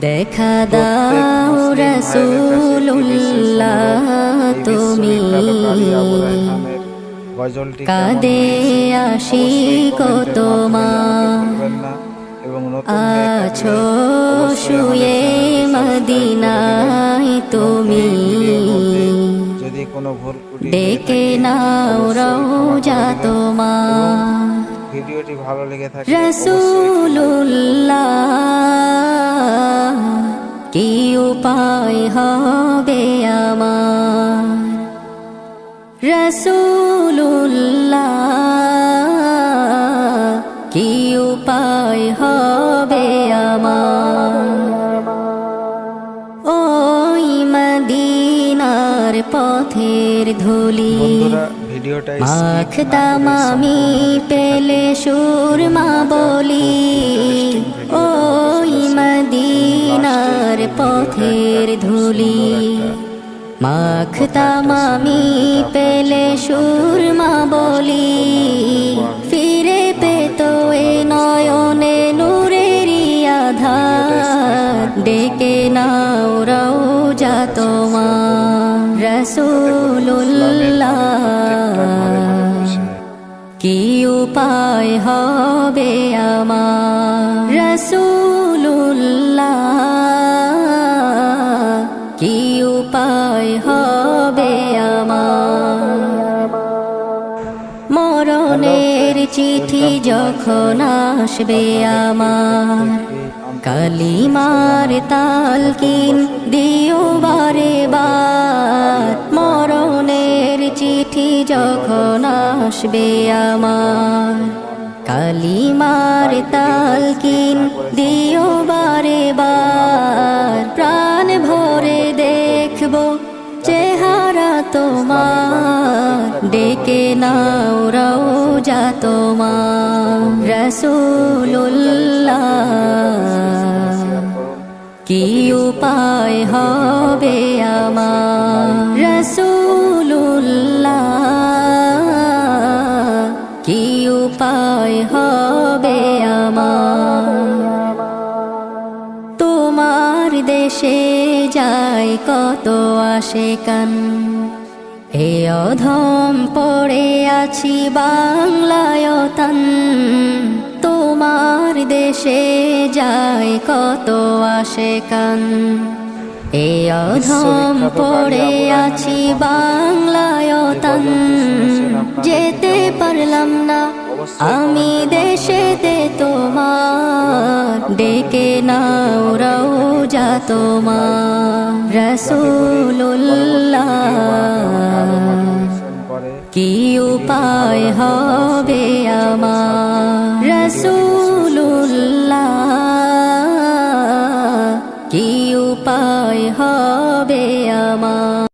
দেখা দাও রসুল্লাহ তুমি। কাদে আসি তোমার আছো শুয়ে মদিনায় তুমি। যদি কোনো ডেকে নাও রওজা তোমার ভিডিওটি ভালো লেগে থাকে রসুল্লাহ কি উপায় হবে আমার? রসুল্লাহ কি উপায় হবে আমার? ওই মদিনার পথের ধুলি ভিডিওটা মাখতাম আমি পেলে সুরমা বলি ওই মদিনার পথের ধুলি। মাখতাম আমি পেলে সুরমা বলি ফিরে পেত এ নয়নে নূরেরই আধার। ডেকে নাও রওজা তোমার। রসুল্লাহ কি উপায় হবে আমার? রসুল্লাহ কি উপায় হবে আমার? মরণের চিঠি যখন আসবে আমার, কালিমার তালকিন দিও বারে বার। যখন আসবে আমার কালিমার তালকিন, দিও বারে বার। প্রাণ ভরে দেখব চেহারা তোমার। ডেকে নাও রওজা তোমার। রসুল্লাহ কি উপায় হবে আমার? রসুল্লাহ কি উপায় হবে আমার? তোমার দেশে যায় কত আসে কান এ অধম পড়ে আছি বাংলায়তন তোমার দেশে যায় কত আসে কান এ অধম পড়ে আছি বাংলায় বাংলায়তন যেতে পারলাম না আমি দেশে দেশেতে তোমার ডেকে নাও রওজা তোমার রসুল্লাহ পরে কি উপায় হবে আমার রসুল্লাহ উপায় হবে আমার।